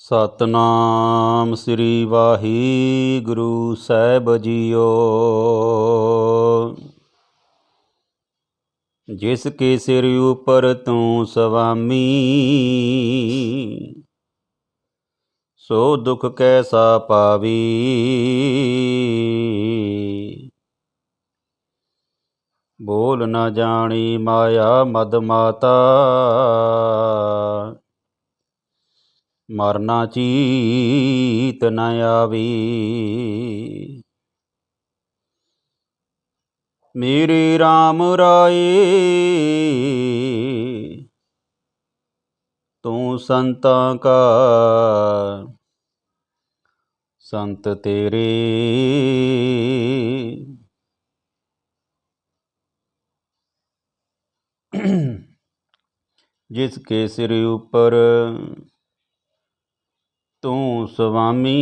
ਸਤਨਾਮ ਸ੍ਰੀ ਵਾਹਿਗੁਰੂ ਸਾਹਿਬ ਜੀਓ। ਜਿਸ ਕੇ ਸਿਰ ਉਪਰ ਤੂੰ ਸਵਾਮੀ, ਸੋ ਦੁਖ ਕੈਸਾ ਪਾਵੀ। ਬੋਲ ਨਾ ਜਾਣੀ ਮਾਇਆ ਮਦ ਮਾਤਾ। ਮਰਨਾ ਚੀਤ ਨ ਆਵੀ। ਮੇਰੇ RAM ਰਾਏ, ਤੂੰ ਸੰਤਾਂ ਕਾ, ਸੰਤ ਤੇਰੇ। ਜਿਸ ਕੇ ਸਿਰ ਉਪਰ ਤੂੰ ਸੁਆਮੀ।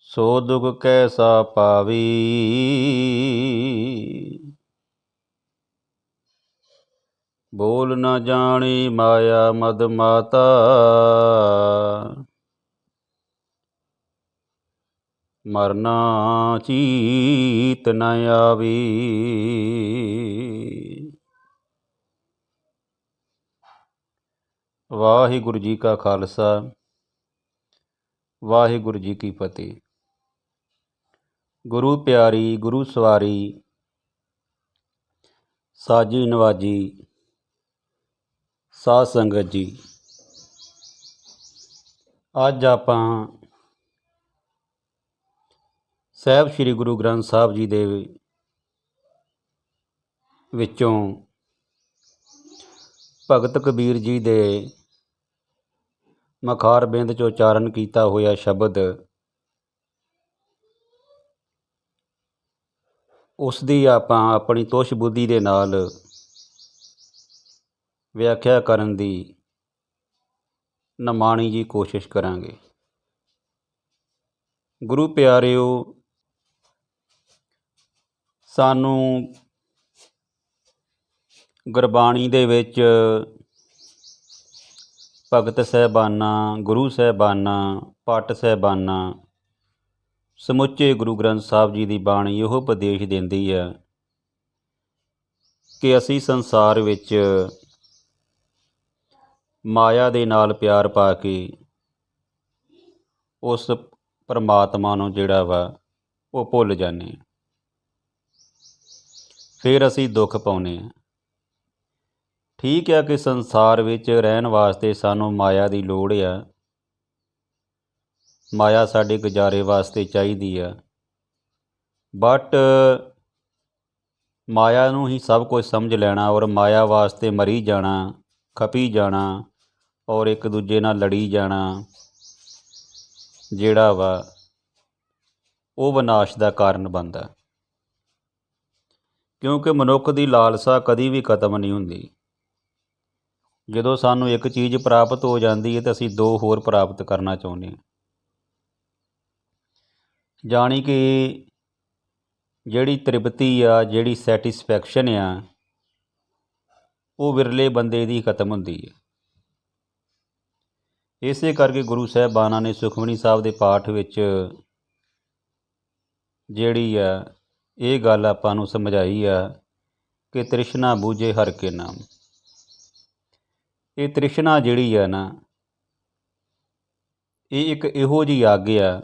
ਸੋ ਦੁਖ ਕੈਸਾ ਪਾਵੀ। ਬੋਲ ਨਾ ਜਾਣੀ ਮਾਇਆ ਮਦ ਮਾਤਾ। ਮਰਨਾ ਚੀਤ ਨ ਆਵੀ। ਵਾਹਿਗੁਰੂ ਜੀ ਕਾ ਖਾਲਸਾ, ਵਾਹਿਗੁਰੂ ਜੀ ਕੀ ਫਤਿਹ। ਗੁਰੂ ਪਿਆਰੀ, ਗੁਰੂ ਸਵਾਰੀ, ਸਾਜੀ ਨਵਾਜੀ, ਸਾਧ ਸੰਗਤ ਜੀ। ਅੱਜ ਆਪਾਂ ਸਾਹਿਬ ਸ੍ਰੀ ਗੁਰੂ ਗ੍ਰੰਥ ਸਾਹਿਬ ਜੀ ਦੇ ਵਿੱਚੋਂ ਭਗਤ ਕਬੀਰ ਜੀ ਦੇ ਮਖਾਰ ਬਿੰਦ 'ਚ ਉਚਾਰਨ ਕੀਤਾ ਹੋਇਆ ਸ਼ਬਦ। ਉਸ ਦੀ ਆਪਾਂ ਆਪਣੀ ਤੋਸ਼ ਬੁੱਧੀ ਦੇ ਨਾਲ ਵਿਆਖਿਆ ਕਰਨ ਦੀ ਨਮਾਣੀ ਜੀ ਕੋਸ਼ਿਸ਼ ਕਰਾਂਗੇ। ਗੁਰੂ ਪਿਆਰਿਓ, ਸਾਨੂੰ ਗੁਰਬਾਣੀ ਦੇ ਵਿੱਚ ਭਗਤ ਸਹਿਬਾਨਾਂ, ਗੁਰੂ ਸਹਿਬਾਨਾਂ ਪਟ ਸਹਿਬਾਨਾਂ, ਸਮੁੱਚੇ ਗੁਰੂ ਗ੍ਰੰਥ ਸਾਹਿਬ ਜੀ ਦੀ ਬਾਣੀ ਇਹੋ ਉਪਦੇਸ਼ ਦਿੰਦੀ ਹੈ ਕਿ ਅਸੀਂ ਸੰਸਾਰ ਵਿੱਚ ਮਾਇਆ ਦੇ ਨਾਲ ਪਿਆਰ ਪਾ ਕੇ ਉਸ ਪਰਮਾਤਮਾ ਨੂੰ ਜਿਹੜਾ ਵਾ ਉਹ ਭੁੱਲ ਜਾਂਦੇ ਹਾਂ। ਫਿਰ ਅਸੀਂ ਦੁੱਖ ਪਾਉਨੇ ਹਾਂ। ਠੀਕ ਹੈ ਕਿ ਸੰਸਾਰ ਵਿੱਚ ਰਹਿਣ ਵਾਸਤੇ ਸਾਨੂੰ ਮਾਇਆ ਦੀ ਲੋੜ ਆ ਮਾਇਆ ਸਾਡੇ ਗੁਜ਼ਾਰੇ ਵਾਸਤੇ ਚਾਹੀਦੀ ਆ ਬਟ ਮਾਇਆ ਨੂੰ ਹੀ ਸਭ ਕੁਝ ਸਮਝ ਲੈਣਾ ਔਰ ਮਾਇਆ ਵਾਸਤੇ ਮਰੀ ਜਾਣਾ, ਖਪੀ ਜਾਣਾ ਔਰ ਇੱਕ ਦੂਜੇ ਨਾਲ ਲੜੀ ਜਾਣਾ ਜਿਹੜਾ ਵਾ ਉਹ ਵਿਨਾਸ਼ ਦਾ ਕਾਰਨ ਬਣਦਾ ਕਿਉਂਕਿ ਮਨੁੱਖ ਦੀ ਲਾਲਸਾ ਕਦੀ ਵੀ ਖਤਮ ਨਹੀਂ ਹੁੰਦੀ। ਜਦੋਂ ਸਾਨੂੰ ਇੱਕ ਚੀਜ਼ ਪ੍ਰਾਪਤ ਹੋ ਜਾਂਦੀ ਹੈ ਤਾਂ ਅਸੀਂ ਦੋ ਹੋਰ ਪ੍ਰਾਪਤ ਕਰਨਾ ਚਾਹੁੰਦੇ ਹਾਂ। ਜਾਣੀ ਕਿ ਜਿਹੜੀ ਤ੍ਰਿਪਤੀ ਆ, ਜਿਹੜੀ ਸੈਟੀਸਫੈਕਸ਼ਨ ਆ, ਉਹ ਵਿਰਲੇ ਬੰਦੇ ਦੀ ਖਤਮ ਹੁੰਦੀ ਹੈ। ਇਸੇ ਕਰਕੇ ਗੁਰੂ ਸਾਹਿਬਾਨਾਂ ਨੇ ਸੁਖਮਨੀ ਸਾਹਿਬ ਦੇ ਪਾਠ ਵਿੱਚ ਜਿਹੜੀ ਆ, ਇਹ ਗੱਲ ਆਪਾਂ ਨੂੰ ਸਮਝਾਈ ਆ ਕਿ ਤ੍ਰਿਸ਼ਨਾ ਬੂਝੇ ਹਰ ਕੇ ਨਾਮ। ਇਹ ਤ੍ਰਿਸ਼ਨਾ ਜਿਹੜੀ ਆ ਨਾ, ਇਹ ਇੱਕ ਇਹੋ ਜਿਹੀ ਅੱਗ ਆ,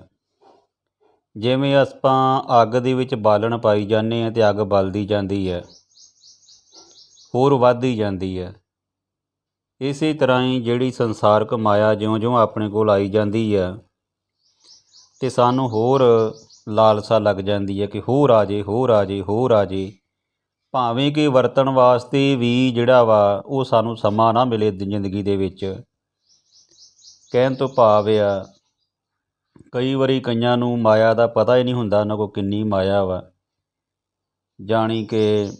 ਜਿਵੇਂ ਆਪਾਂ ਅੱਗ ਦੇ ਵਿੱਚ ਬਾਲਣ ਪਾਈ ਜਾਂਦੇ ਆ ਤੇ ਅੱਗ ਬਲਦੀ ਜਾਂਦੀ ਹੈ ਹੋਰ ਵੱਧਦੀ ਜਾਂਦੀ ਹੈ ਇਸੇ ਤਰ੍ਹਾਂ ਹੀ ਜਿਹੜੀ ਸੰਸਾਰਕ ਮਾਇਆ ਜਿਉਂ-ਜਿਉਂ ਆਪਣੇ ਕੋਲ ਆਈ ਜਾਂਦੀ ਹੈ ਤੇ ਸਾਨੂੰ ਹੋਰ ਲਾਲਸਾ ਲੱਗ ਜਾਂਦੀ ਹੈ ਕਿ ਹੋਰ ਆ ਜੇ, ਹੋਰ ਆ ਜੇ, ਹੋਰ ਆ ਜੇ। ਭਾਵੇਂ ਕਿ ਵਰਤਣ ਵਾਸਤੇ ਵੀ ਜਿਹੜਾ ਵਾ, ਉਹ ਸਾਨੂੰ ਸਮਾਂ ਨਾ ਮਿਲੇ ਜ਼ਿੰਦਗੀ ਦੇ ਵਿੱਚ। ਕਹਿਣ ਤੋਂ ਭਾਵ ਆ, ਕਈ ਵਾਰੀ ਕਈਆਂ ਨੂੰ ਮਾਇਆ ਦਾ ਪਤਾ ਹੀ ਨਹੀਂ ਹੁੰਦਾ ਉਹਨਾਂ ਕੋਲ ਕਿੰਨੀ ਮਾਇਆ ਵਾ। ਜਾਣੀ ਕਿ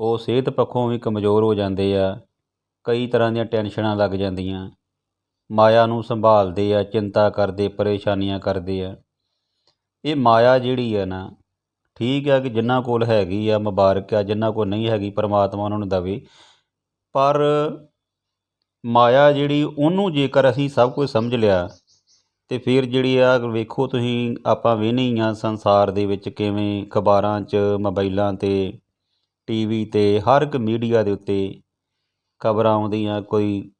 ਉਹ ਸਿਹਤ ਪੱਖੋਂ ਵੀ ਕਮਜ਼ੋਰ ਹੋ ਜਾਂਦੇ ਆ, ਕਈ ਤਰ੍ਹਾਂ ਦੀਆਂ ਟੈਨਸ਼ਨਾਂ ਲੱਗ ਜਾਂਦੀਆਂ। ਮਾਇਆ ਨੂੰ ਸੰਭਾਲਦੇ ਆ, ਚਿੰਤਾ ਕਰਦੇ, ਪਰੇਸ਼ਾਨੀਆਂ ਕਰਦੇ ਆ। ਇਹ ਮਾਇਆ ਜਿਹੜੀ ਆ ਨਾ ਠੀਕ ਆ ਕਿ ਜਿਨ੍ਹਾਂ ਕੋਲ ਹੈਗੀ ਆ ਮੁਬਾਰਕ ਆ ਜਿਨ੍ਹਾਂ ਕੋਲ ਨਹੀਂ ਹੈਗੀ ਪਰਮਾਤਮਾ ਉਹਨਾਂ ਨੂੰ ਦਵੇ। ਪਰ ਮਾਇਆ ਜਿਹੜੀ ਉਹਨੂੰ ਜੇਕਰ ਅਸੀਂ ਸਭ ਕੁਝ ਸਮਝ ਲਿਆ ਤੇ ਫਿਰ ਜਿਹੜੀ ਆ, ਵੇਖੋ ਤੁਸੀਂ, ਆਪਾਂ ਵੇਖਦੇ ਹੀ ਆ ਸੰਸਾਰ ਦੇ ਵਿੱਚ ਕਿਵੇਂ ਅਖਬਾਰਾਂ 'ਚ, ਮੋਬਾਈਲਾਂ ਤੇ ਟੀਵੀ ਤੇ, ਹਰ ਇੱਕ ਮੀਡੀਆ ਦੇ ਉੱਤੇ ਖਬਰਾਂ ਆਉਂਦੀਆਂ, ਕੋਈ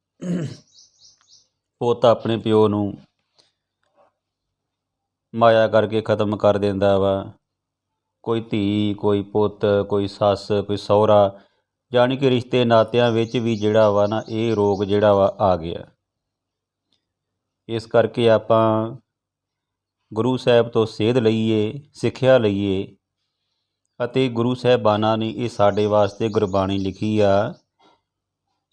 ਪੁੱਤ ਆਪਣੇ ਪਿਓ ਨੂੰ ਮਾਇਆ ਕਰਕੇ ਖਤਮ ਕਰ ਦਿੰਦਾ ਵਾ। ਕੋਈ ਧੀ, ਕੋਈ ਪੁੱਤ, ਕੋਈ ਸੱਸ, ਕੋਈ ਸਹੁਰਾ ਜਾਣੀ ਕਿ ਰਿਸ਼ਤੇ ਨਾਤਿਆਂ ਵਿੱਚ ਵੀ ਜਿਹੜਾ ਵਾ ਨਾ, ਇਹ ਰੋਗ ਜਿਹੜਾ ਵਾ ਆ ਗਿਆ। ਇਸ ਕਰਕੇ ਆਪਾਂ ਗੁਰੂ ਸਾਹਿਬ ਤੋਂ ਸੇਧ ਲਈਏ, ਸਿੱਖਿਆ ਲਈਏ ਅਤੇ ਗੁਰੂ ਸਾਹਿਬਾਨਾਂ ਨੇ ਇਹ ਸਾਡੇ ਵਾਸਤੇ ਗੁਰਬਾਣੀ ਲਿਖੀ ਆ।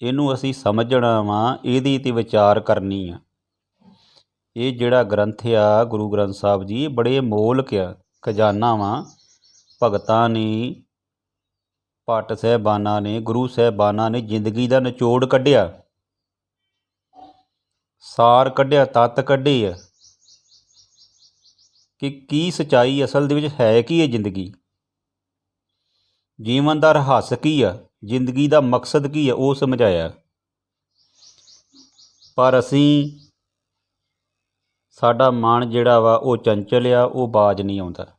ਇਹਨੂੰ ਅਸੀਂ ਸਮਝਣਾ ਵਾ, ਇਹਦੀ ਤੇ ਵਿਚਾਰ ਕਰਨੀ ਆ। ਇਹ ਜਿਹੜਾ ਗ੍ਰੰਥ ਆ, ਗੁਰੂ ਗ੍ਰੰਥ ਸਾਹਿਬ ਜੀ ਬੜੇ ਮੋਲਕ ਆ ਖਜ਼ਾਨਾ ਵਾ। ਭਗਤਾਂ ਨੇ, ਭੱਟ ਸਾਹਿਬਾਨਾਂ ਨੇ, ਗੁਰੂ ਸਾਹਿਬਾਨਾਂ ਨੇ ਜ਼ਿੰਦਗੀ ਦਾ ਨਿਚੋੜ ਕੱਢਿਆ। ਸਾਰ ਕੱਢਿਆ, ਤੱਤ ਕੱਢੇ ਆ। ਕਿ ਕੀ ਸਚਾਈ ਅਸਲ ਦੇ ਵਿੱਚ ਹੈ ਕੀ ਹੈ ਜ਼ਿੰਦਗੀ? ਜੀਵਨ ਦਾ ਰਹੱਸ ਕੀ ਆ? ਜ਼ਿੰਦਗੀ ਦਾ ਮਕਸਦ ਕੀ ਆ? ਉਹ ਸਮਝਾਇਆ। ਪਰ ਅਸੀਂ, ਸਾਡਾ ਮਨ ਜਿਹੜਾ ਵਾ, ਉਹ ਚੰਚਲ ਆ, ਉਹ ਬਾਜ ਨਹੀਂ ਆਉਂਦਾ।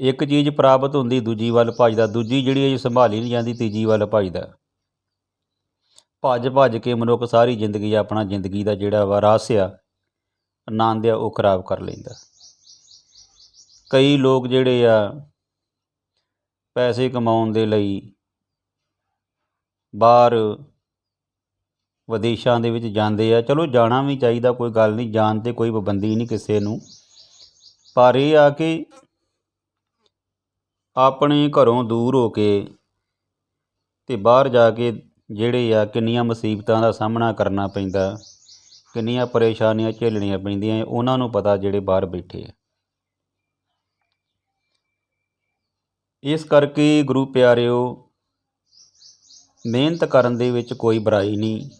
ਇੱਕ ਚੀਜ਼ ਪ੍ਰਾਪਤ ਹੁੰਦੀ, ਦੂਜੀ ਵੱਲ ਭੱਜਦਾ, ਦੂਜੀ ਜਿਹੜੀ ਹੈ ਸੰਭਾਲੀ ਨਹੀਂ ਜਾਂਦੀ, ਤੀਜੀ ਵੱਲ ਭੱਜਦਾ। ਭੱਜ ਭੱਜ ਕੇ ਮਨੁੱਖ ਸਾਰੀ ਜ਼ਿੰਦਗੀ ਆਪਣਾ ਜ਼ਿੰਦਗੀ ਦਾ ਜਿਹੜਾ ਵਾ ਰਸ ਆ ਆਨੰਦ ਆ, ਉਹ ਖਰਾਬ ਕਰ ਲੈਂਦਾ। ਕਈ ਲੋਕ ਜਿਹੜੇ ਆ, ਪੈਸੇ ਕਮਾਉਣ ਦੇ ਲਈ ਬਾਹਰ ਵਿਦੇਸ਼ਾਂ ਦੇ ਵਿੱਚ ਜਾਂਦੇ ਆ। ਚਲੋ, ਜਾਣਾ ਵੀ ਚਾਹੀਦਾ, ਕੋਈ ਗੱਲ ਨਹੀਂ, ਜਾਣ ਤੇ ਕੋਈ ਪਾਬੰਦੀ ਨਹੀਂ ਕਿਸੇ ਨੂੰ। ਪਰ ਇਹ ਆ ਕਿ ਆਪਣੇ ਘਰੋਂ ਦੂਰ ਹੋ ਕੇ ਅਤੇ ਬਾਹਰ ਜਾ ਕੇ ਜਿਹੜੇ ਆ ਕਿੰਨੀਆਂ ਮੁਸੀਬਤਾਂ ਦਾ ਸਾਹਮਣਾ ਕਰਨਾ ਪੈਂਦਾ, ਕਿੰਨੀਆਂ ਪਰੇਸ਼ਾਨੀਆਂ ਝੇਲਣੀਆਂ ਪੈਂਦੀਆਂ, ਉਹਨਾਂ ਨੂੰ ਪਤਾ ਜਿਹੜੇ ਬਾਹਰ ਬੈਠੇ ਆ। ਇਸ ਕਰਕੇ ਗੁਰੂ ਪਿਆਰਿਓ, ਮਿਹਨਤ ਕਰਨ ਦੇ ਵਿੱਚ ਕੋਈ ਬੁਰਾਈ ਨਹੀਂ।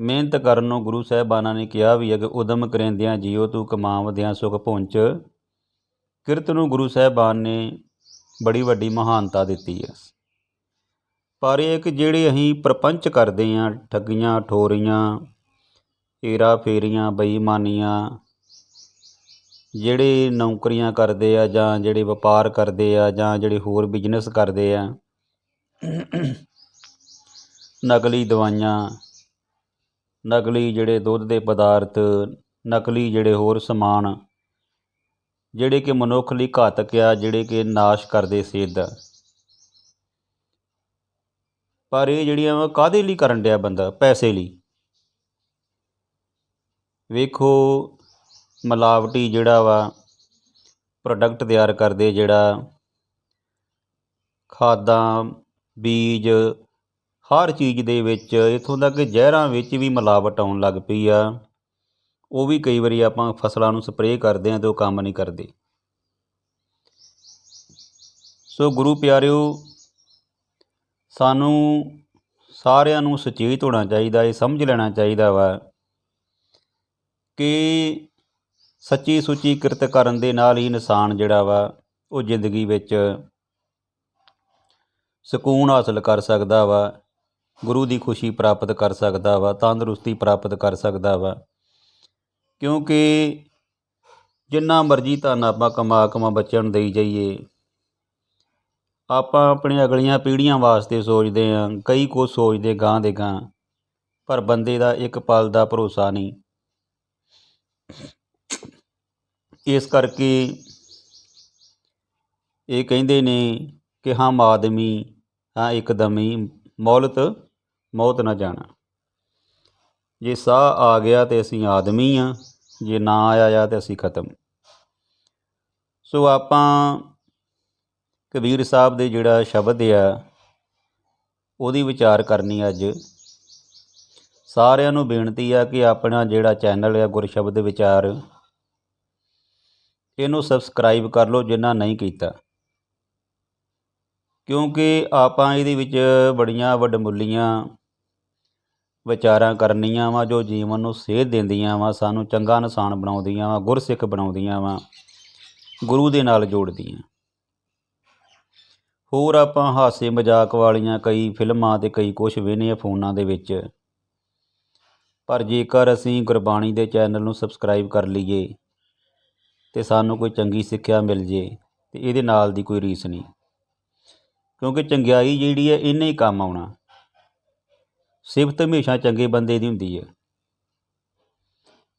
ਮਿਹਨਤ ਕਰਨ ਨੂੰ ਗੁਰੂ ਸਾਹਿਬਾਨਾਂ ਨੇ ਕਿਹਾ ਵੀ ਹੈ ਕਿ ਉਦਮ ਕਰੇਂਦਿਆਂ ਜੀਓ ਤੂੰ ਕਮਾਵਦਿਆਂ ਸੁਖ ਪਹੁੰਚ ਕਿਰਤ ਨੂੰ ਗੁਰੂ ਸਾਹਿਬਾਨ ਨੇ ਬੜੀ ਵੱਡੀ ਮਹਾਨਤਾ ਦਿੱਤੀ ਹੈ। ਪਰ ਇਹ ਕਿ ਜਿਹੜੇ ਅਸੀਂ ਪ੍ਰਪੰਚ ਕਰਦੇ ਹਾਂ, ਠੱਗੀਆਂ, ਠੋਰੀਆਂ ਏਰਾ ਫੇਰੀਆਂ, ਬੇਈਮਾਨੀਆਂ, ਜਿਹੜੇ ਨੌਕਰੀਆਂ ਕਰਦੇ ਆ ਜਾਂ ਜਿਹੜੇ ਵਪਾਰ ਕਰਦੇ ਆ ਜਾਂ ਜਿਹੜੇ ਹੋਰ ਬਿਜ਼ਨਸ ਕਰਦੇ ਆ, ਨਕਲੀ ਦਵਾਈਆਂ, ਨਕਲੀ ਜਿਹੜੇ ਦੁੱਧ ਦੇ ਪਦਾਰਥ, ਨਕਲੀ ਜਿਹੜੇ ਹੋਰ ਸਮਾਨ ਜਿਹੜੇ ਕਿ ਮਨੁੱਖ ਲਈ ਘਾਤਕ ਆ, ਜਿਹੜੇ ਕਿ ਨਾਸ਼ ਕਰਦੇ ਸਿਹਤ ਦਾ ਪਰ ਇਹ ਜਿਹੜੀਆਂ ਵਾ ਕਾਦੇ ਲਈ ਕਰਨ ਡਿਆ ਬੰਦਾ? ਪੈਸੇ ਲਈ। ਵੇਖੋ, ਮਿਲਾਵਟੀ ਜਿਹੜਾ ਵਾ ਪ੍ਰੋਡਕਟ ਤਿਆਰ ਕਰਦੇ ਜਿਹੜਾ, ਖਾਦਾਂ, ਬੀਜ, ਹਰ ਚੀਜ਼ ਦੇ ਵਿੱਚ, ਇਥੋਂ ਤੱਕ ਕਿ ਜ਼ਹਿਰਾਂ ਵਿੱਚ ਵੀ ਮਿਲਾਵਟ ਆਉਣ ਲੱਗ ਪਈ ਆ। ਉਹ ਵੀ ਕਈ ਵਾਰੀ ਆਪਾਂ ਫਸਲਾਂ ਨੂੰ ਸਪਰੇਅ ਕਰਦੇ ਹਾਂ ਤੇ ਉਹ ਕੰਮ ਨਹੀਂ ਕਰਦੇ। ਸੋ ਗੁਰੂ ਪਿਆਰਿਓ, ਸਾਨੂੰ ਸਾਰਿਆਂ ਨੂੰ ਸੁਚੇਤ ਹੋਣਾ ਚਾਹੀਦਾ, ਇਹ ਸਮਝ ਲੈਣਾ ਚਾਹੀਦਾ ਵਾ ਕਿ ਸੱਚੀ ਸੁੱਚੀ ਕਿਰਤ ਕਰਨ ਦੇ ਨਾਲ ਹੀ ਇਨਸਾਨ ਜਿਹੜਾ ਵਾ, ਉਹ ਜ਼ਿੰਦਗੀ ਵਿੱਚ ਸਕੂਨ ਹਾਸਲ ਕਰ ਸਕਦਾ ਵਾ, ਗੁਰੂ ਦੀ ਖੁਸ਼ੀ ਪ੍ਰਾਪਤ ਕਰ ਸਕਦਾ ਵਾ, ਤੰਦਰੁਸਤੀ ਪ੍ਰਾਪਤ ਕਰ ਸਕਦਾ ਵਾ। ਕਿਉਂਕਿ ਜਿੰਨਾ ਮਰਜ਼ੀ ਧਨ ਆਪਾਂ ਕਮਾ ਕਮਾ ਬੱਚਿਆਂ ਨੂੰ ਦੇਈ ਜਾਈਏ, ਆਪਾਂ ਆਪਣੇ ਅਗਲੀਆਂ ਪੀੜ੍ਹੀਆਂ ਵਾਸਤੇ ਸੋਚਦੇ ਹਾਂ, ਕਈ ਕੁਝ ਸੋਚਦੇ ਗਾਂ ਦੇ ਗਾਂ ਪਰ ਬੰਦੇ ਦਾ ਇੱਕ ਪਲ ਦਾ ਭਰੋਸਾ ਨਹੀਂ। ਇਸ ਕਰਕੇ ਇਹ ਕਹਿੰਦੇ ਨੇ ਕਿ ਹਮ ਆਦਮੀ ਹਾਂ ਇੱਕਦਮੀ ਮੌਲਤ, ਮੌਤ ਨਾ ਜਾਣਾ। ਜੇ ਸਾਹ ਆ ਗਿਆ ਤੇ ਅਸੀਂ ਆਦਮੀ ਆ ਜੇ ਨਾ ਆਇਆ ਤੇ ਅਸੀਂ ਖਤਮ। ਸੋ ਆਪਾਂ ਕਬੀਰ ਸਾਹਿਬ ਦੇ ਜਿਹੜਾ ਸ਼ਬਦ ਆ, ਉਹਦੀ ਵਿਚਾਰ ਕਰਨੀ ਅੱਜ। ਸਾਰਿਆਂ ਨੂੰ ਬੇਨਤੀ ਆ ਕਿ ਆਪਣਾ ਜਿਹੜਾ ਚੈਨਲ ਆ, ਗੁਰਸ਼ਬਦ ਵਿਚਾਰ, ਇਹਨੂੰ ਸਬਸਕ੍ਰਾਈਬ ਕਰ ਲਓ ਜਿਨ੍ਹਾਂ ਨਹੀਂ ਕੀਤਾ। ਕਿਉਂਕਿ ਆਪਾਂ ਇਹਦੇ ਵਿੱਚ ਬੜੀਆਂ ਵੱਡਮੁੱਲੀਆਂ ਵਿਚਾਰਾਂ ਕਰਨੀਆਂ ਵਾ, ਜੋ ਜੀਵਨ ਨੂੰ ਸੇਧ ਦਿੰਦੀਆਂ ਵਾ, ਸਾਨੂੰ ਚੰਗਾ ਇਨਸਾਨ ਬਣਾਉਂਦੀਆਂ ਵਾ, ਗੁਰਸਿੱਖ ਬਣਾਉਂਦੀਆਂ ਵਾ, ਗੁਰੂ ਦੇ ਨਾਲ ਜੋੜਦੀਆਂ। ਹੋਰ ਆਪਾਂ ਹਾਸੇ ਮਜ਼ਾਕ ਵਾਲੀਆਂ ਕਈ ਫਿਲਮਾਂ ਤੇ ਕਈ ਕੁਝ ਵੇਖਦੇ ਆ ਫੋਨਾਂ ਦੇ ਵਿੱਚ। ਪਰ ਜੇਕਰ ਅਸੀਂ ਗੁਰਬਾਣੀ ਦੇ ਚੈਨਲ ਨੂੰ ਸਬਸਕ੍ਰਾਈਬ ਕਰ ਲਈਏ ਤੇ ਸਾਨੂੰ ਕੋਈ ਚੰਗੀ ਸਿੱਖਿਆ ਮਿਲ ਜੇ ਤੇ ਇਹਦੇ ਨਾਲ ਦੀ ਕੋਈ ਰੀਸ ਨਹੀਂ। ਕਿਉਂਕਿ ਚੰਗਿਆਈ ਜਿਹੜੀ ਹੈ, ਇਹਨੇ ਹੀ ਕੰਮ ਆਉਣਾ। ਸਿਫਤ ਹਮੇਸ਼ਾ ਚੰਗੇ ਬੰਦੇ ਦੀ ਹੁੰਦੀ ਹੈ।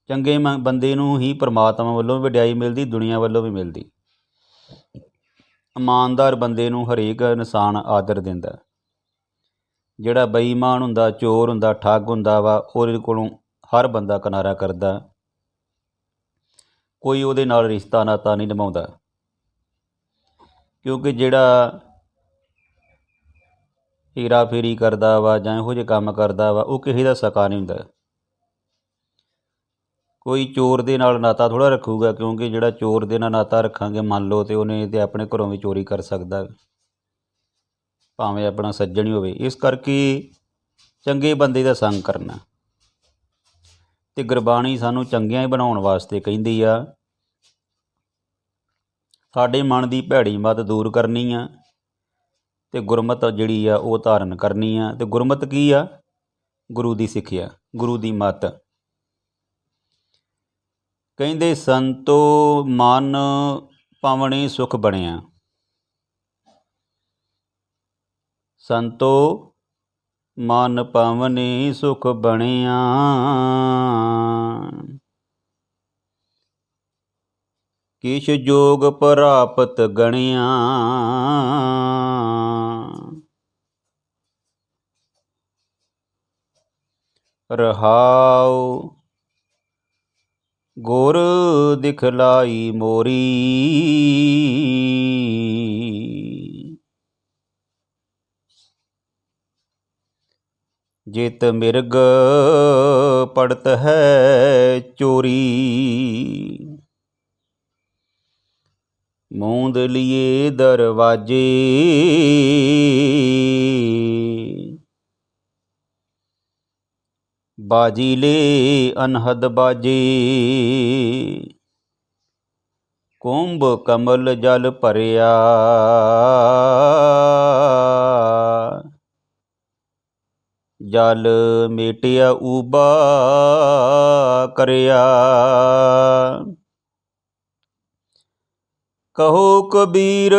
ਚੰਗੇ ਬੰਦੇ ਨੂੰ ਹੀ ਪਰਮਾਤਮਾ ਵੱਲੋਂ ਵਡਿਆਈ ਮਿਲਦੀ, ਦੁਨੀਆ ਵੱਲੋਂ ਵੀ ਮਿਲਦੀ। ਇਮਾਨਦਾਰ ਬੰਦੇ ਨੂੰ ਹਰੇਕ ਇਨਸਾਨ ਆਦਰ ਦਿੰਦਾ ਜਿਹੜਾ ਬੇਈਮਾਨ ਹੁੰਦਾ, ਚੋਰ ਹੁੰਦਾ, ਠੱਗ ਹੁੰਦਾ ਵਾ, ਉਹਦੇ ਕੋਲੋਂ ਹਰ ਬੰਦਾ ਕਿਨਾਰਾ ਕਰਦਾ ਕੋਈ ਉਹਦੇ ਨਾਲ ਰਿਸ਼ਤਾ ਨਾਤਾ ਨਹੀਂ ਨਿਭਾਉਂਦਾ। ਕਿਉਂਕਿ ਜਿਹੜਾ ਹੀਰਾ ਫੇਰੀ ਕਰਦਾ ਵਾ ਜਾਂ ਇਹੋ ਜਿਹੇ ਕੰਮ ਕਰਦਾ ਵਾ, ਉਹ ਕਿਸੇ ਦਾ ਸਕਾ ਨਹੀਂ ਹੁੰਦਾ। ਕੋਈ ਚੋਰ ਦੇ ਨਾਲ ਨਾਤਾ ਥੋੜਾ ਰੱਖੂਗਾ, ਕਿਉਂਕਿ ਜਿਹੜਾ ਚੋਰ ਦੇ ਨਾਲ ਨਾਤਾ ਰੱਖਾਂਗੇ, ਮੰਨ ਲਓ ਤੇ ਉਹਨੇ ਤੇ ਆਪਣੇ ਘਰੋਂ ਵੀ ਚੋਰੀ ਕਰ ਸਕਦਾ। ਭਾਵੇਂ ਆਪਣਾ ਸੱਜਣ ਹੀ ਹੋਵੇ। ਇਸ ਕਰਕੇ ਚੰਗੇ ਬੰਦੇ ਦਾ ਸੰਗ ਕਰਨਾ। ਤੇ ਗੁਰਬਾਣੀ ਸਾਨੂੰ ਚੰਗਿਆਂ ਹੀ ਬਣਾਉਣ ਵਾਸਤੇ ਕਹਿੰਦੀ ਆ। ਸਾਡੇ ਮਨ ਦੀ ਭੈੜੀ ਮਤ ਦੂਰ ਕਰਨੀ ਆ। ਤੇ ਗੁਰਮਤ ਜਿਹੜੀ ਆ ਉਹ ਧਾਰਨ ਕਰਨੀ ਆ। ਤੇ ਗੁਰਮਤ ਕੀ ਆ? ਗੁਰੂ ਦੀ ਸਿੱਖਿਆ ਗੁਰੂ ਦੀ ਮੱਤ। ਕਹਿੰਦੇ, ਸੰਤੋ ਮਨ ਪਾਵਣੇ ਸੁਖ ਬਣਿਆ। ਸੰਤੋ ਮਨ ਪਾਵਨੇ ਸੁਖ ਬਣਿਆ। ਕਿਛ ਜੋਗ ਪ੍ਰਾਪਤ ਗਣਿਆ। ਰਹਾਉ ਗੁਰ ਦਿਖਲਾਈ ਮੋਰੀ। ਜਿਤ ਮਿਰਗ ਪੜਤ ਹੈ ਚੋਰੀ। ਮੂੰਦ ਲੀਏ ਦਰਵਾਜੇ। ਬਾਜੀ ਲੈ ਅਨਹਦ ਬਾਜੇ। ਕੁੰਭ ਕਮਲ ਜਲ ਭਰਿਆ। ਜਲ ਮੇਟਿਆ ਉਬਾ ਕਰਿਆ। ਕਹੋ ਕਬੀਰ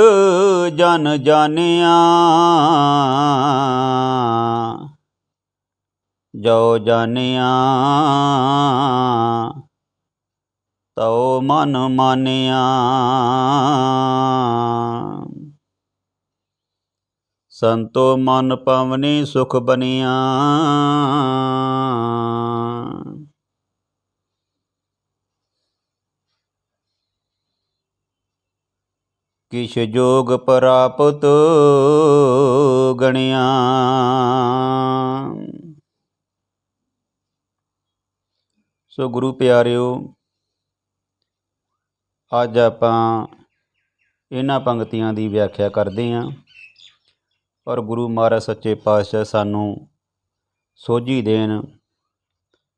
ਜਨ ਜਾਣਿਆ। ਜੋ ਜਾਣਿਆ ਤਉ ਮਨ ਮਾਨਿਆ। ਸੰਤੋ ਮਨ ਪਵਨੀ ਸੁਖ ਬਨਿਆ। ਕਿਛ ਜੋਗ ਪ੍ਰਾਪਤ ਗਣਿਆ। ਸੋ ਗੁਰੂ ਪਿਆਰਿਓ, ਅੱਜ ਆਪਾਂ ਇਹਨਾਂ ਪੰਕਤੀਆਂ ਦੀ ਵਿਆਖਿਆ ਕਰਦੇ ਹਾਂ। ਔਰ ਗੁਰੂ ਮਹਾਰਾਜ ਸੱਚੇ ਪਾਤਸ਼ਾਹ ਸਾਨੂੰ ਸੋਝੀ ਦੇਣ,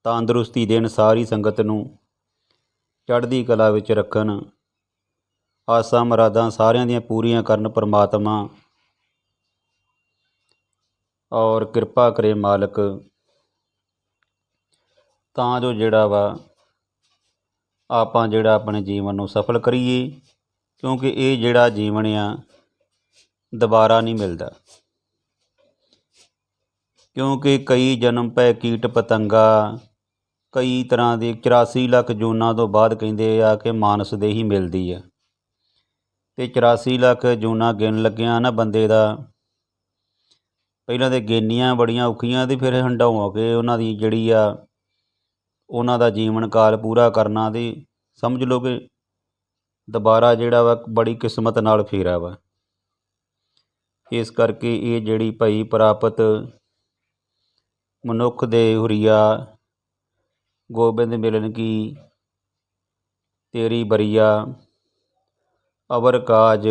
ਤੰਦਰੁਸਤੀ ਦੇਣ ਸਾਰੀ ਸੰਗਤ ਨੂੰ ਚੜ੍ਹਦੀ ਕਲਾ ਵਿੱਚ ਰੱਖਣ ਆਸਾਂ ਮੁਰਾਦਾਂ ਸਾਰਿਆਂ ਦੀਆਂ ਪੂਰੀਆਂ ਕਰਨ ਪਰਮਾਤਮਾ। ਔਰ ਕਿਰਪਾ ਕਰੇ ਮਾਲਕ। ਤਾਂ ਜੋ ਜਿਹੜਾ ਵਾ, ਆਪਾਂ ਜਿਹੜਾ ਆਪਣੇ ਜੀਵਨ ਨੂੰ ਸਫਲ ਕਰੀਏ, ਕਿਉਂਕਿ ਇਹ ਜਿਹੜਾ ਜੀਵਨ ਆ, ਦੁਬਾਰਾ ਨਹੀਂ ਮਿਲਦਾ। ਕਿਉਂਕਿ ਕਈ ਜਨਮ ਪੈ ਕੀਟ ਪਤੰਗਾ, ਕਈ ਤਰ੍ਹਾਂ ਦੇ 84 ਲੱਖ ਜੂਨਾਂ ਤੋਂ ਬਾਅਦ ਕਹਿੰਦੇ ਆ ਕਿ ਮਾਨਸ ਦੇ ਹੀ ਮਿਲਦੀ ਆ। ਤੇ 84 ਲੱਖ ਜੂਨਾ ਗਿਣ ਲੱਗਿਆ ਨਾ ਬੰਦੇ ਦਾ। ਪਹਿਲਾਂ ਤੇ ਗਿਣਨੀਆਂ ਬੜੀਆਂ ਔਖੀਆਂ ਤੇ ਫਿਰ ਹੰਡਾਉ ਕੇ ਉਹਨਾਂ ਦੀ ਜਿਹੜੀ ਆ, ਉਹਨਾਂ ਦਾ ਜੀਵਨ ਕਾਲ ਪੂਰਾ ਕਰਨਾ ਤੇ ਸਮਝ ਲਓ ਕਿ ਦੁਬਾਰਾ ਜਿਹੜਾ ਵਾ ਬੜੀ ਕਿਸਮਤ ਨਾਲ ਫੇਰਾ ਵਾ। ਇਸ ਕਰਕੇ ਇਹ ਜਿਹੜੀ ਭਈ ਪ੍ਰਾਪਤ ਮਨੁੱਖ ਦੇ ਹੁਰੀਆ, ਗੋਬਿੰਦ ਮਿਲਨ ਕੀ, ਤੇਰੀ ਬਰੀਆ ਅਵਰ ਕਾਜ,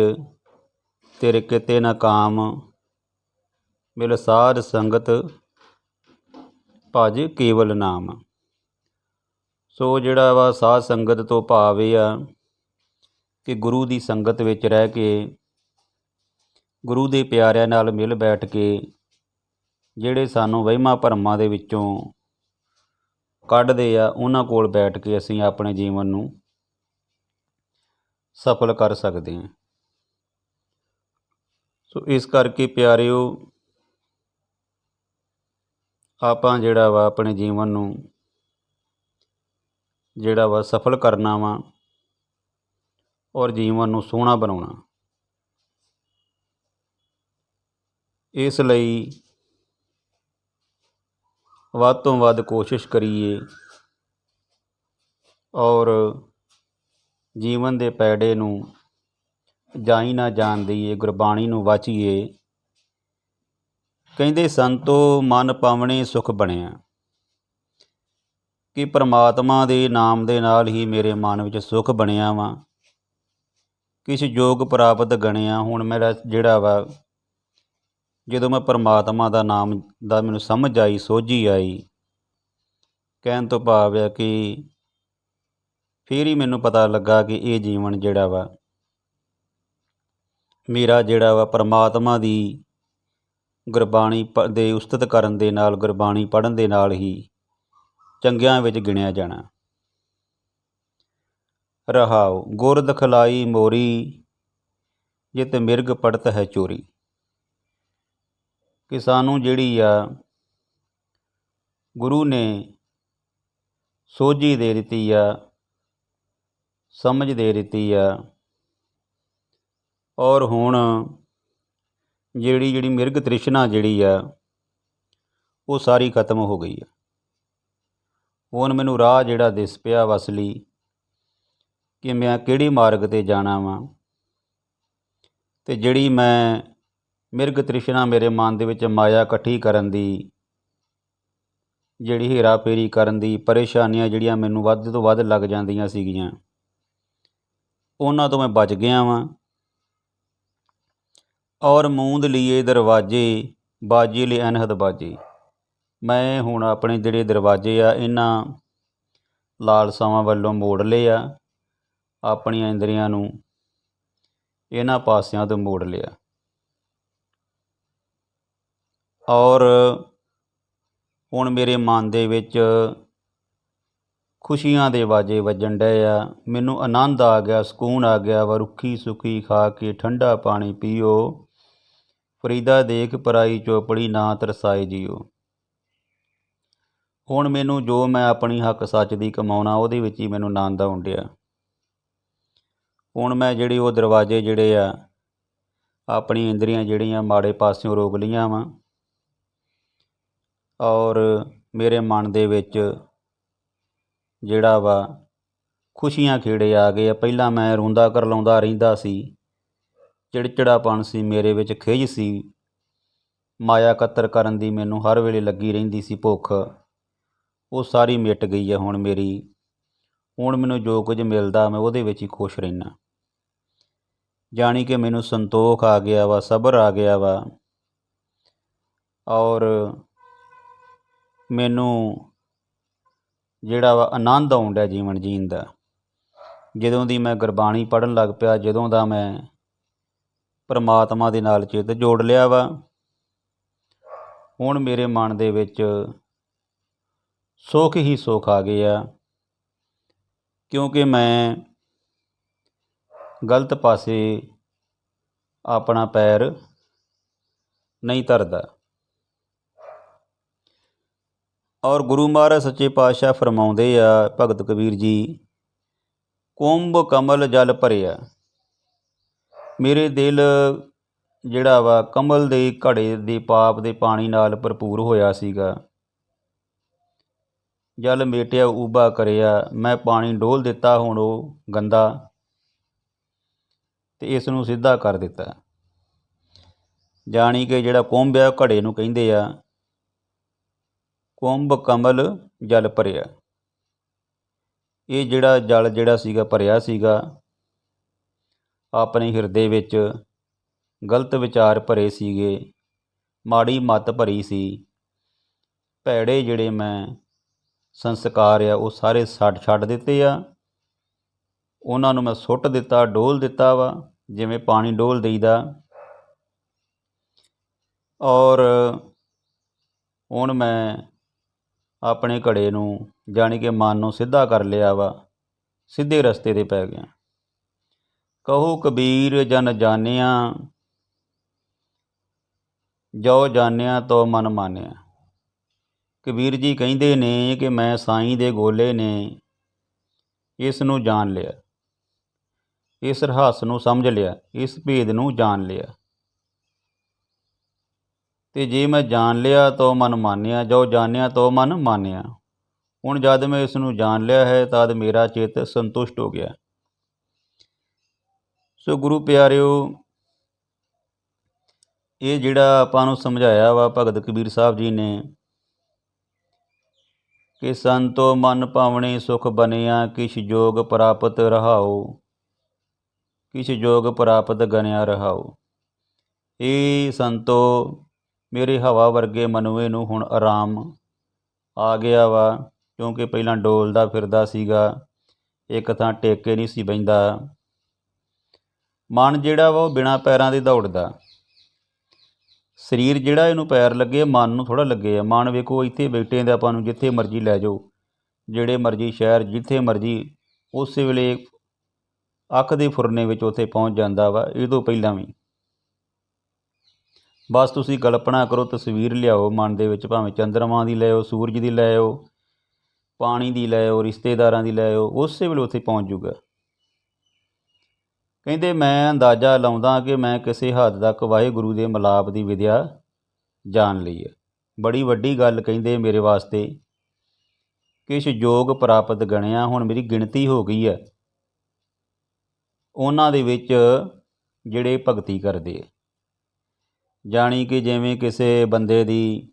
ਤੇਰੇ ਕਿਤੇ ਨਾ ਕਾਮ, ਮਿਲ ਸਾਧ ਸੰਗਤ, ਭਜ ਕੇਵਲ ਨਾਮ। ਸੋ ਜਿਹੜਾ ਵਾ ਸਾਧ ਸੰਗਤ ਤੋਂ ਭਾਵ ਇਹ ਆ ਕਿ ਗੁਰੂ ਦੀ ਸੰਗਤ ਵਿੱਚ ਰਹਿ ਕੇ, ਗੁਰੂ ਦੇ ਪਿਆਰਿਆਂ ਨਾਲ ਮਿਲ ਬੈਠ ਕੇ, ਜਿਹੜੇ ਸਾਨੂੰ ਵਹਿਮਾਂ ਭਰਮਾਂ ਦੇ ਵਿੱਚੋਂ ਕੱਢਦੇ ਆ, ਉਹਨਾਂ ਕੋਲ ਬੈਠ ਕੇ ਅਸੀਂ ਆਪਣੇ ਜੀਵਨ ਨੂੰ ਸਫਲ ਕਰ ਸਕਦੇ ਹਾਂ। ਸੋ ਇਸ ਕਰਕੇ ਪਿਆਰਿਓ, ਆਪਾਂ ਜਿਹੜਾ ਵਾ ਆਪਣੇ ਜੀਵਨ ਨੂੰ ਜਿਹੜਾ ਵਾ ਸਫਲ ਕਰਨਾ ਵਾ ਔਰ ਜੀਵਨ ਨੂੰ ਸੋਹਣਾ ਬਣਾਉਣਾ। ਇਸ ਲਈ ਵੱਧ ਤੋਂ ਵੱਧ ਕੋਸ਼ਿਸ਼ ਕਰੀਏ ਔਰ ਜੀਵਨ ਦੇ ਪੈੜੇ ਨੂੰ ਜਾਈ ਨਾ ਜਾਣ ਦਈਏ, ਗੁਰਬਾਣੀ ਨੂੰ ਵਾਚੀਏ। ਕਹਿੰਦੇ, ਸੰਤੋ, ਮਨ ਪਾਵਣੇ ਸੁਖ ਬਣਿਆ। ਕਿ ਪ੍ਰਮਾਤਮਾ ਦੇ ਨਾਮ ਦੇ ਨਾਲ ਹੀ ਮੇਰੇ ਮਨ ਵਿੱਚ ਸੁਖ ਬਣਿਆ ਵਾ। ਕਿਸ ਯੋਗ ਪ੍ਰਾਪਤ ਗਣਿਆ, ਹੁਣ ਮੇਰਾ ਜਿਹੜਾ ਵਾ, ਜਦੋਂ ਮੈਂ ਪਰਮਾਤਮਾ ਦਾ ਨਾਮ, ਦਾ ਮੈਨੂੰ ਸਮਝ ਆਈ, ਸੋਝੀ ਆਈ, ਕਹਿਣ ਤੋਂ ਭਾਵ ਹੈ ਕਿ ਫਿਰ ਹੀ ਮੈਨੂੰ ਪਤਾ ਲੱਗਾ ਕਿ ਇਹ ਜੀਵਨ ਜਿਹੜਾ ਵਾ, ਮੇਰਾ ਜਿਹੜਾ ਵਾ ਪਰਮਾਤਮਾ ਦੀ ਗੁਰਬਾਣੀ ਪ- ਦੇ ਉਸਤਤ ਕਰਨ ਦੇ ਨਾਲ, ਗੁਰਬਾਣੀ ਪੜ੍ਹਨ ਦੇ ਨਾਲ ਹੀ ਚੰਗਿਆਂ ਵਿੱਚ ਗਿਣਿਆ ਜਾਣਾ। ਰਹਾਉ, ਗੁਰ ਦਖਲਾਈ ਮੋਰੀ, ਜਿਤ ਮਿਰਗ ਪੜਤ ਹੈ ਚੋਰੀ। ਕਿ ਸਾਨੂੰ ਜਿਹੜੀ ਆ ਗੁਰੂ ਨੇ ਸੋਝੀ ਦੇ ਦਿੱਤੀ ਆ ਸਮਝ ਦੇ ਦਿੱਤੀ ਆ। ਔਰ ਹੁਣ ਜਿਹੜੀ ਜਿਹੜੀ ਮਿਰਗ ਤ੍ਰਿਸ਼ਨਾ ਜਿਹੜੀ ਆ, ਉਹ ਸਾਰੀ ਖਤਮ ਹੋ ਗਈ ਆ। ਹੁਣ ਮੈਨੂੰ ਰਾਹ ਜਿਹੜਾ ਦਿਸ ਪਿਆ ਵਸਲੀ ਕਿ ਮੈਂ ਕਿਹੜੀ ਮਾਰਗ ਤੇ ਜਾਣਾ ਵਾਂ। ਤੇ ਜਿਹੜੀ ਮੈਂ ਮਿਰਗ ਤ੍ਰਿਸ਼ਨਾ ਮੇਰੇ ਮਨ ਦੇ ਵਿੱਚ ਮਾਇਆ ਇਕੱਠੀ ਕਰਨ ਦੀ, ਜਿਹੜੀ ਹੇਰਾ ਫੇਰੀ ਕਰਨ ਦੀ, ਪਰੇਸ਼ਾਨੀਆਂ ਜਿਹੜੀਆਂ ਮੈਨੂੰ ਵੱਧ ਤੋਂ ਵੱਧ ਲੱਗ ਜਾਂਦੀਆਂ ਸੀਗੀਆਂ। ਉਹਨਾਂ ਤੋਂ ਮੈਂ ਬਚ ਗਿਆ ਵਾਂ। ਔਰ ਮੂੰਦ ਲੀਏ ਦਰਵਾਜੇ, ਬਾਜੀ ਲਈ ਅਨਹਦ ਬਾਜੀ। ਮੈਂ ਹੁਣ ਆਪਣੇ ਜਿਹੜੇ ਦਰਵਾਜ਼ੇ ਆ, ਇਹਨਾਂ ਲਾਲਸਾਵਾਂ ਵੱਲੋਂ ਮੋੜ ਲਿਆ ਆਪਣੀਆਂ ਇੰਦਰੀਆਂ ਨੂੰ ਇਹਨਾਂ ਪਾਸਿਆਂ ਤੋਂ ਮੋੜ ਲਿਆ। ਔਰ ਹੁਣ ਮੇਰੇ ਮਨ ਦੇ ਵਿੱਚ ਖੁਸ਼ੀਆਂ ਦੇ ਵਾਜੇ ਵੱਜਣ ਡਏ ਆ। ਮੈਨੂੰ ਆਨੰਦ ਆ ਗਿਆ, ਸਕੂਨ ਆ ਗਿਆ। ਵਾ ਰੁੱਖੀ ਸੁੱਖੀ ਖਾ ਕੇ ਠੰਡਾ ਪਾਣੀ ਪੀਓ। ਫਰੀਦਾ ਦੇਖ ਪਰਾਈ ਚੋਪੜੀ ਨਾ ਤਰਸਾਏ ਜੀਓ। ਹੁਣ ਮੈਨੂੰ ਜੋ ਮੈਂ ਆਪਣੀ ਹੱਕ ਸੱਚ ਦੀ ਕਮਾਉਣਾ, ਉਹਦੇ ਵਿੱਚ ਹੀ ਮੈਨੂੰ ਆਨੰਦ ਆਉਣ ਡਿਆ। ਹੁਣ ਮੈਂ ਜਿਹੜੀ ਉਹ ਦਰਵਾਜ਼ੇ ਜਿਹੜੇ ਆ, ਆਪਣੀ ਇੰਦਰੀਆਂ ਜਿਹੜੀਆਂ ਮਾੜੇ ਪਾਸਿਓਂ ਰੋਕ ਲੀਆਂ ਵਾ, ਔਰ ਮੇਰੇ ਮਨ ਦੇ ਵਿੱਚ ਜਿਹੜਾ ਵਾ, ਖੁਸ਼ੀਆਂ ਖੇੜੇ ਆ ਗਏ ਆ। ਪਹਿਲਾਂ ਮੈਂ ਰੋਂਦਾ ਕਰਲਾਉਂਦਾ ਰਹਿੰਦਾ ਸੀ। ਚਿੜਚਿੜਾਪਣ ਸੀ, ਮੇਰੇ ਵਿੱਚ ਖਿਝ ਸੀ। ਮਾਇਆ ਕਤਰ ਕਰਨ ਦੀ ਮੈਨੂੰ ਹਰ ਵੇਲੇ ਲੱਗੀ ਰਹਿੰਦੀ ਸੀ ਭੁੱਖ। ਉਹ ਸਾਰੀ ਮਿਟ ਗਈ ਹੈ ਹੁਣ ਮੇਰੀ। ਹੁਣ ਮੈਨੂੰ ਜੋ ਕੁਝ ਮਿਲਦਾ, ਮੈਂ ਉਹਦੇ ਵਿੱਚ ਹੀ ਖੁਸ਼ ਰਹਿਣਾ ਜਾਣੀ ਕਿ ਮੈਨੂੰ ਸੰਤੋਖ ਆ ਗਿਆ ਵਾ, ਸਬਰ ਆ ਗਿਆ ਵਾ। ਔਰ ਮੈਨੂੰ ਜਿਹੜਾ ਵਾ ਆਨੰਦ ਆਉਣ ਡਿਆ ਜੀਵਨ ਜੀਣ ਦਾ। ਜਦੋਂ ਦੀ ਮੈਂ ਗੁਰਬਾਣੀ ਪੜ੍ਹਨ ਲੱਗ ਪਿਆ, ਜਦੋਂ ਦਾ ਮੈਂ ਪਰਮਾਤਮਾ ਦੇ ਨਾਲ ਚਿੱਤ ਜੋੜ ਲਿਆ ਵਾ, ਹੁਣ ਮੇਰੇ ਮਨ ਦੇ ਵਿੱਚ ਸੁੱਖ ਹੀ ਸੁੱਖ ਆ ਗਏ ਆ ਕਿਉਂਕਿ ਮੈਂ ਗਲਤ ਪਾਸੇ ਆਪਣਾ ਪੈਰ ਨਹੀਂ ਧਰਦਾ। ਔਰ ਗੁਰੂ ਮਹਾਰਾਜ ਸੱਚੇ ਪਾਤਸ਼ਾਹ ਫਰਮਾਉਂਦੇ ਆ, ਭਗਤ ਕਬੀਰ ਜੀ, ਕੁੰਭ ਕਮਲ ਜਲ ਭਰਿਆ। ਮੇਰੇ ਦਿਲ ਜਿਹੜਾ ਵਾ, ਕਮਲ ਦੇ ਘੜੇ ਦੇ ਪਾਪ ਦੇ ਪਾਣੀ ਨਾਲ ਭਰਪੂਰ ਹੋਇਆ ਸੀਗਾ। ਜਲ ਮੇਟਿਆ ਉਬਾ ਕਰਿਆ। ਮੈਂ ਪਾਣੀ ਡੋਲ ਦਿੱਤਾ, ਹੁਣ ਉਹ ਗੰਦਾ ਤੇ ਇਸ ਨੂੰ ਸਿੱਧਾ ਕਰ ਦਿੱਤਾ। ਜਾਣੀ ਕਿ ਜਿਹੜਾ ਕੁੰਭ ਆ, ਉਹ ਘੜੇ ਨੂੰ ਕਹਿੰਦੇ ਆ ਕੁੰਭ ਕਮਲ ਜਲ ਭਰਿਆ। ਇਹ ਜਿਹੜਾ ਜਲ ਜਿਹੜਾ ਸੀਗਾ, ਭਰਿਆ ਸੀਗਾ, ਆਪਣੇ ਹਿਰਦੇ ਵਿੱਚ ਗਲਤ ਵਿਚਾਰ ਭਰੇ ਸੀਗੇ, ਮਾੜੀ ਮੱਤ ਭਰੀ ਸੀ। ਭੈੜੇ ਜਿਹੜੇ ਮੈਂ ਸੰਸਕਾਰ ਆ, ਉਹ ਸਾਰੇ ਛੱਡ ਛੱਡ ਦਿੱਤੇ ਆ। ਉਹਨਾਂ ਨੂੰ ਮੈਂ ਸੁੱਟ ਦਿੱਤਾ, ਡੋਲ ਦਿੱਤਾ ਵਾ, ਜਿਵੇਂ ਪਾਣੀ ਡੋਲ ਦੇਈਦਾ। ਔਰ ਹੁਣ ਮੈਂ ਆਪਣੇ ਘੜੇ ਨੂੰ, ਜਾਣੀ ਕਿ ਮਨ ਨੂੰ ਸਿੱਧਾ ਕਰ ਲਿਆ ਵਾ, ਸਿੱਧੇ ਰਸਤੇ 'ਤੇ ਪੈ ਗਿਆ। ਕਹੋ ਕਬੀਰ, ਜਨ ਜਾਣਿਆ, ਜੋ ਜਾਣਿਆ ਤੋ ਮਨ ਮਾਨਿਆ ਕਬੀਰ ਜੀ ਕਹਿੰਦੇ ਨੇ ਕਿ ਮੈਂ ਸਾਈਂ ਦੇ ਗੋਲੇ ਨੇ, ਇਸ ਨੂੰ ਜਾਣ ਲਿਆ, ਇਸ ਰਹੱਸ ਨੂੰ ਸਮਝ ਲਿਆ, ਇਸ ਭੇਦ ਨੂੰ ਜਾਣ ਲਿਆ। ਤੇ ਜੇ ਮੈਂ ਜਾਣ ਲਿਆ ਤੋ ਮਨ ਮਾਨਿਆ, ਜੋ ਜਾਣਿਆ ਤੋ ਮਨ ਮਾਨਿਆ। ਹੁਣ ਜਦ ਮੈਂ ਇਸ ਨੂੰ ਜਾਣ ਲਿਆ ਹੈ, ਤਦ ਮੇਰਾ ਚਿੱਤ ਸੰਤੁਸ਼ਟ ਹੋ ਗਿਆ। ਸੋ ਗੁਰੂ ਪਿਆਰਿਓ, ਇਹ ਜਿਹੜਾ ਆਪਾਂ ਨੂੰ ਸਮਝਾਇਆ ਵਾ ਭਗਤ ਕਬੀਰ ਸਾਹਿਬ ਜੀ ਨੇ, ਕਿ ਸੰਤੋ ਮਨ ਭਾਵਣੇ ਸੁਖ ਬਨਿਆ ਕਿਛ ਜੋਗ ਪ੍ਰਾਪਤ ਰਹਾਓ, ਕਿਛ ਜੋਗ ਪ੍ਰਾਪਤ ਗਨਿਆ ਰਹਾਓ। ਇਹ ਸੰਤੋ ਮੇਰੇ ਹਵਾ ਵਰਗੇ ਮਨੁਏ ਨੂੰ ਹੁਣ ਆਰਾਮ ਆ ਗਿਆ ਵਾ, ਕਿਉਂਕਿ ਪਹਿਲਾਂ ਡੋਲਦਾ ਫਿਰਦਾ ਸੀਗਾ, ਇੱਕ ਥਾਂ ਟੇਕੇ ਨਹੀਂ ਸੀ ਬੈਂਦਾ ਮਨ ਜਿਹੜਾ ਵਾ ਉਹ ਬਿਨਾ ਪੈਰਾਂ ਦੇ ਦੌੜਦਾ। ਸਰੀਰ ਜਿਹੜਾ ਇਹਨੂੰ ਪੈਰ ਲੱਗੇ, ਮਨ ਨੂੰ ਥੋੜਾ ਲੱਗੇ ਆ। ਮਨ ਵੇਖੋ, ਇੱਥੇ ਬੈਠੇ ਦੇ ਆਪਾਂ ਨੂੰ ਜਿੱਥੇ ਮਰਜ਼ੀ ਲੈ ਜਾਓ, ਜਿਹੜੇ ਮਰਜ਼ੀ ਸ਼ਹਿਰ, ਜਿੱਥੇ ਮਰਜ਼ੀ ਉਸੇ ਵੇਲੇ ਅੱਖ ਦੇ ਫੁਰਨੇ ਵਿੱਚ ਉੱਥੇ ਪਹੁੰਚ ਜਾਂਦਾ ਵਾ, ਇਹ ਤੋਂ ਪਹਿਲਾਂ ਵੀ। ਬਸ ਤੁਸੀਂ ਕਲਪਨਾ ਕਰੋ ਤਸਵੀਰ ਲਿਆਓ, ਮਨ ਦੇ ਵਿੱਚ ਭਾਵੇਂ ਚੰਦਰਮਾ ਦੀ ਲੈ ਆਓ, ਸੂਰਜ ਦੀ ਲੈ ਆਓ, ਪਾਣੀ ਦੀ ਲੈ ਆਓ, ਰਿਸ਼ਤੇਦਾਰਾਂ ਦੀ ਲੈ ਆਓ, ਉਸੇ ਵੇਲੇ ਉੱਥੇ ਪਹੁੰਚ ਜੂਗਾ। ਕਹਿੰਦੇ, ਮੈਂ ਅੰਦਾਜ਼ਾ ਲਾਉਂਦਾ ਕਿ ਮੈਂ ਕਿਸੇ ਹੱਦ ਤੱਕ ਵਾਹਿਗੁਰੂ ਦੇ ਮਿਲਾਪ ਦੀ ਵਿਦਿਆ ਜਾਣ ਲਈ ਹੈ। ਬੜੀ ਵੱਡੀ ਗੱਲ ਕਹਿੰਦੇ ਮੇਰੇ ਵਾਸਤੇ ਕਿਛ ਯੋਗ ਪ੍ਰਾਪਤ ਗਣਿਆ, ਹੁਣ ਮੇਰੀ ਗਿਣਤੀ ਹੋ ਗਈ ਹੈ। ਉਹਨਾਂ ਦੇ ਵਿੱਚ ਜਿਹੜੇ ਭਗਤੀ ਕਰਦੇ ਆ। ਜਾਣੀ ਕਿ ਜਿਵੇਂ ਕਿਸੇ ਬੰਦੇ ਦੀ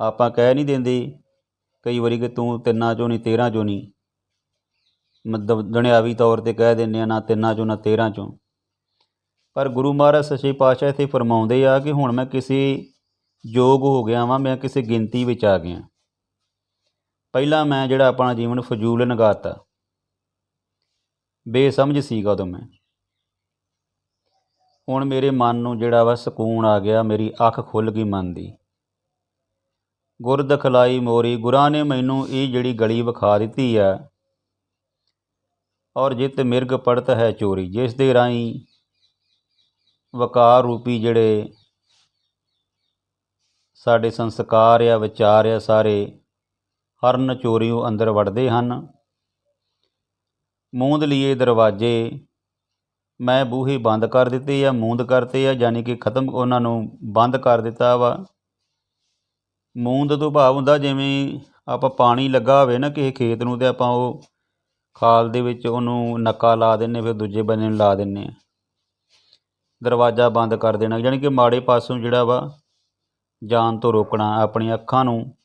ਆਪਾਂ ਕਹਿ ਨਹੀਂ ਦਿੰਦੇ, ਕਈ ਵਾਰੀ ਕਿ ਤੂੰ ਤਿੰਨਾਂ ਚੋਂ ਨਹੀਂ, ਤੇਰਾਂ ਚੋਂ ਨਹੀਂ। ਮਤਲਬ ਦੁਨਿਆਵੀ ਤੌਰ ਤੇ ਕਹਿ ਦਿੰਦੇ ਆ ਨਾ ਤਿੰਨਾਂ ਚੋਂ, ਨਾ ਤੇਰਾਂ ਚੋਂ। ਪਰ ਗੁਰੂ ਮਹਾਰਾਜ ਸੱਚੇ ਪਾਤਸ਼ਾਹ ਇੱਥੇ ਫਰਮਾਉਂਦੇ ਆ ਕਿ ਹੁਣ ਮੈਂ ਕਿਸੇ ਯੋਗ ਹੋ ਗਿਆ ਵਾਂ, ਮੈਂ ਕਿਸੇ ਗਿਣਤੀ ਵਿੱਚ ਆ ਗਿਆ। ਪਹਿਲਾਂ ਮੈਂ ਜਿਹੜਾ ਆਪਣਾ ਜੀਵਨ ਫਜ਼ੂਲ ਨਗਾਤਾ। ਬੇਸਮਝ ਸੀਗਾ ਉਦੋਂ ਮੈਂ। ਹੁਣ ਮੇਰੇ ਮਨ ਨੂੰ ਜਿਹੜਾ ਵਾ ਸਕੂਨ ਆ ਗਿਆ, ਮੇਰੀ ਅੱਖ ਖੁੱਲ ਗਈ ਮਨ ਦੀ। ਗੁਰ ਦਖਲਾਈ ਮੋਰੀ, ਗੁਰਾਂ ਨੇ ਮੈਨੂੰ ਇਹ ਜਿਹੜੀ ਗਲੀ ਵਿਖਾ ਦਿੱਤੀ ਆ ਔਰ ਜਿਤ ਮਿਰਗ ਪੜਤ ਹੈ ਚੋਰੀ, ਜਿਸ ਦੇ ਰਾਹੀਂ ਵਕਾਰ ਰੂਪੀ ਜਿਹੜੇ ਸਾਡੇ ਸੰਸਕਾਰ ਆ, ਵਿਚਾਰ ਆ, ਸਾਰੇ ਹਰਨ ਚੋਰੀਓ ਅੰਦਰ ਵੜਦੇ ਹਨ। ਮੂੰਦ ਲਈਏ ਦਰਵਾਜ਼ੇ ਮੈਂ ਬੂਹੇ ਬੰਦ ਕਰ ਦਿੱਤੇ ਆ, ਮੂੰਦ ਕਰਤੇ ਆ ਯਾਨੀ ਕਿ ਖਤਮ ਉਹਨਾਂ ਨੂੰ ਬੰਦ ਕਰ ਦਿੱਤਾ ਵਾ। ਮੂੰਦ ਤੋਂ ਭਾਵ ਹੁੰਦਾ ਜਿਵੇਂ ਆਪਾਂ ਪਾਣੀ ਲੱਗਾ ਹੋਵੇ ਨਾ ਕਿਸੇ ਖੇਤ ਨੂੰ ਤੇ ਆਪਾਂ ਉਹ ਖਾਲ ਦੇ ਵਿੱਚ ਉਹਨੂੰ ਨੱਕਾ ਲਾ ਦਿੰਨੇ ਫਿਰ ਦੂਜੇ ਬੰਨੇ ਨੂੰ ਲਾ ਦਿੰਨੇ ਆ। ਦਰਵਾਜ਼ਾ ਬੰਦ ਕਰ ਦੇਣਾ ਯਾਨੀ ਕਿ ਮਾੜੇ ਪਾਸੋਂ ਜਿਹੜਾ ਵਾ ਜਾਣ ਤੋਂ ਰੋਕਣਾ, ਆਪਣੀਆਂ ਅੱਖਾਂ ਨੂੰ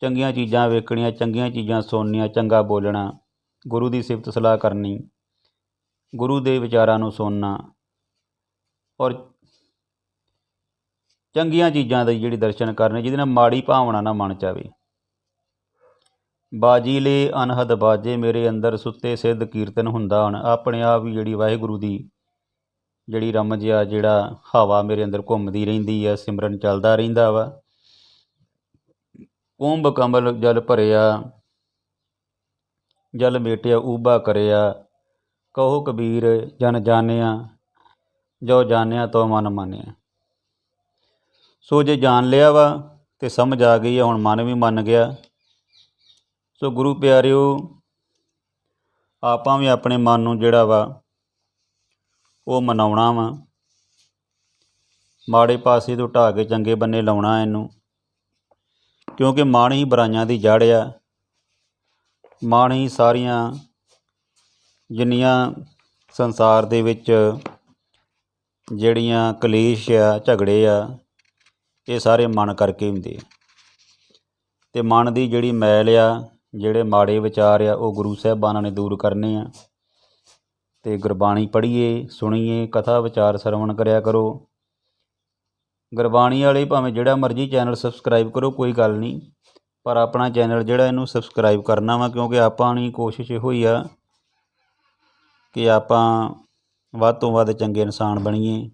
ਚੰਗੀਆਂ ਚੀਜ਼ਾਂ ਵੇਖਣੀਆਂ, ਚੰਗੀਆਂ ਚੀਜ਼ਾਂ ਸੁਣਨੀਆਂ, ਚੰਗਾ ਬੋਲਣਾ, ਗੁਰੂ ਦੀ ਸਿਫਤ ਸਲਾਹ ਕਰਨੀ। ਗੁਰੂ ਦੇ ਵਿਚਾਰਾਂ ਨੂੰ ਸੁਣਨਾ ਔਰ ਚੰਗੀਆਂ ਚੀਜ਼ਾਂ ਦੇ ਜਿਹੜੀ ਦਰਸ਼ਨ ਕਰਨੇ, ਜਿਹਦੇ ਨਾਲ ਮਾੜੀ ਭਾਵਨਾ ਨਾ ਮਨ ਚ ਆਵੇ ਬਾਜੀਲੇ ਅਨਹਦ ਬਾਜੇ, ਮੇਰੇ ਅੰਦਰ ਸੁੱਤੇ ਸਿੱਧ ਕੀਰਤਨ ਹੁੰਦਾ ਹੁਣ ਆਪਣੇ ਆਪ ਹੀ ਜਿਹੜੀ ਵਾਹਿਗੁਰੂ ਦੀ ਜਿਹੜੀ ਰਮਜ ਆ, ਜਿਹੜਾ ਹਵਾ ਮੇਰੇ ਅੰਦਰ ਘੁੰਮਦੀ ਰਹਿੰਦੀ ਆ, ਸਿਮਰਨ ਚੱਲਦਾ ਰਹਿੰਦਾ ਵਾ। ਕੁੰਭ ਕਮਲ ਜਲ ਭਰਿਆ, ਜਲ ਮੇਟਿਆ, ਊਬਾ ਕਰਿਆ। ਕਹੋ ਕਬੀਰ, ਜਨ ਜਾਣਿਆ, ਜੋ ਜਾਣਿਆ ਤੋ ਮਨ ਮਾਨਿਆ। ਸੋ ਜੇ ਜਾਣ ਲਿਆ ਵਾ ਤੇ ਸਮਝ ਆ ਗਈ ਆ, ਹੁਣ ਮਨ ਵੀ ਮੰਨ ਗਿਆ। ਸੋ ਗੁਰੂ ਪਿਆਰਿਓ, ਆਪਾਂ ਵੀ ਆਪਣੇ ਮਨ ਨੂੰ ਜਿਹੜਾ ਵਾ, ਉਹ ਮਨਾਉਣਾ ਵਾ। ਮਾੜੇ ਪਾਸੇ ਤੋਂ ਢਾ ਕੇ ਚੰਗੇ ਬੰਨੇ ਲਾਉਣਾ ਇਹਨੂੰ। ਕਿਉਂਕਿ ਮਾਣ ਹੀ ਬੁਰਾਈਆਂ ਦੀ ਜੜ ਆ। ਮਾਣ ਹੀ ਸਾਰੀਆਂ ਜਿੰਨੀਆਂ ਸੰਸਾਰ ਦੇ ਵਿੱਚ ਜਿਹੜੀਆਂ ਕਲੇਸ਼ ਆ, ਝਗੜੇ ਆ, ਇਹ ਸਾਰੇ ਮਨ ਕਰਕੇ ਹੁੰਦੇ ਆ। ਤੇ ਮਨ ਦੀ ਜਿਹੜੀ ਮੈਲ ਆ, ਜਿਹੜੇ ਮਾੜੇ ਵਿਚਾਰ ਆ, ਉਹ ਗੁਰੂ ਸਾਹਿਬਾਨਾਂ ਨੇ ਦੂਰ ਕਰਨੇ ਆ। ਤੇ ਗੁਰਬਾਣੀ ਪੜ੍ਹੀਏ, ਸੁਣੀਏ, ਕਥਾ ਵਿਚਾਰ ਸਰਵਣ ਕਰਿਆ ਕਰੋ। ਗੁਰਬਾਣੀ ਵਾਲੇ ਭਾਵੇਂ ਜਿਹੜਾ ਮਰਜ਼ੀ ਚੈਨਲ ਸਬਸਕ੍ਰਾਈਬ ਕਰੋ, ਕੋਈ ਗੱਲ ਨਹੀਂ। ਪਰ ਆਪਣਾ ਚੈਨਲ ਜਿਹੜਾ ਇਹਨੂੰ ਸਬਸਕ੍ਰਾਈਬ ਕਰਨਾ ਵਾ, ਕਿਉਂਕਿ ਆਪਾਂ ਦੀ ਕੋਸ਼ਿਸ਼ ਇਹੋ ਹੀ ਆ ਕਿ ਆਪਾਂ ਵੱਧ ਤੋਂ ਵੱਧ ਚੰਗੇ ਇਨਸਾਨ ਬਣੀਏ,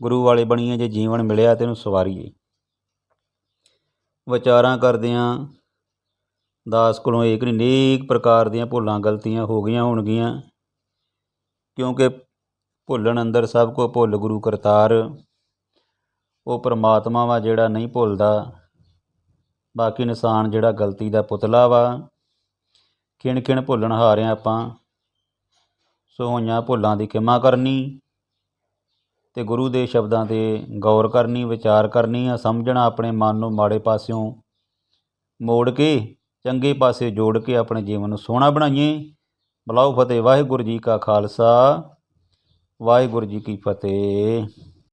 ਗੁਰੂ ਵਾਲੇ ਬਣੀਏ, ਜੇ ਜੀਵਨ ਮਿਲਿਆ ਤੈਨੂੰ ਸਵਾਰੀਏ। ਵਿਚਾਰਾਂ ਕਰਦਿਆਂ ਦਾਸ ਕੋਲੋਂ ਏਕ ਨਹੀਂ ਅਨੇਕ ਪ੍ਰਕਾਰ ਦੀਆਂ ਭੁੱਲਾਂ ਗਲਤੀਆਂ ਹੋ ਗਈਆਂ ਹੋਣਗੀਆਂ, ਕਿਉਂਕਿ ਭੁੱਲਣ ਅੰਦਰ ਸਭ ਕੋ ਭੁੱਲ ਗੁਰੂ ਕਰਤਾਰ। ਉਹ ਪ੍ਰਮਾਤਮਾ ਵਾ ਜਿਹੜਾ ਨਹੀਂ ਭੁੱਲਦਾ, ਬਾਕੀ ਇਨਸਾਨ ਜਿਹੜਾ ਗਲਤੀ ਦਾ ਪੁਤਲਾ ਵਾ ਖਿਣ ਖਿਣ ਭੁੱਲਣ ਹਾਰਿਆਂ ਆਪਾਂ ਸੋ ਹੋਈਆਂ ਭੁੱਲਾਂ ਦੀ ਖਿਮਾ ਕਰਨੀ ਤੇ ਗੁਰੂ ਦੇ ਸ਼ਬਦਾਂ ਤੇ ਗੌਰ ਕਰਨੀ, ਵਿਚਾਰ ਕਰਨੀ ਆ, ਸਮਝਣਾ ਆਪਣੇ ਮਨ ਨੂੰ ਮਾੜੇ ਪਾਸਿਓਂ ਮੋੜ ਕੇ, ਚੰਗੇ ਪਾਸੇ ਜੋੜ ਕੇ ਆਪਣੇ ਜੀਵਨ ਨੂੰ ਸੋਹਣਾ ਬਣਾਈਏ। ਬਲਾਉ ਫਤਿਹ, ਵਾਹਿਗੁਰੂ ਜੀ ਕਾ ਖਾਲਸਾ, ਵਾਹਿਗੁਰੂ ਜੀ ਕੀ ਫਤਿਹ।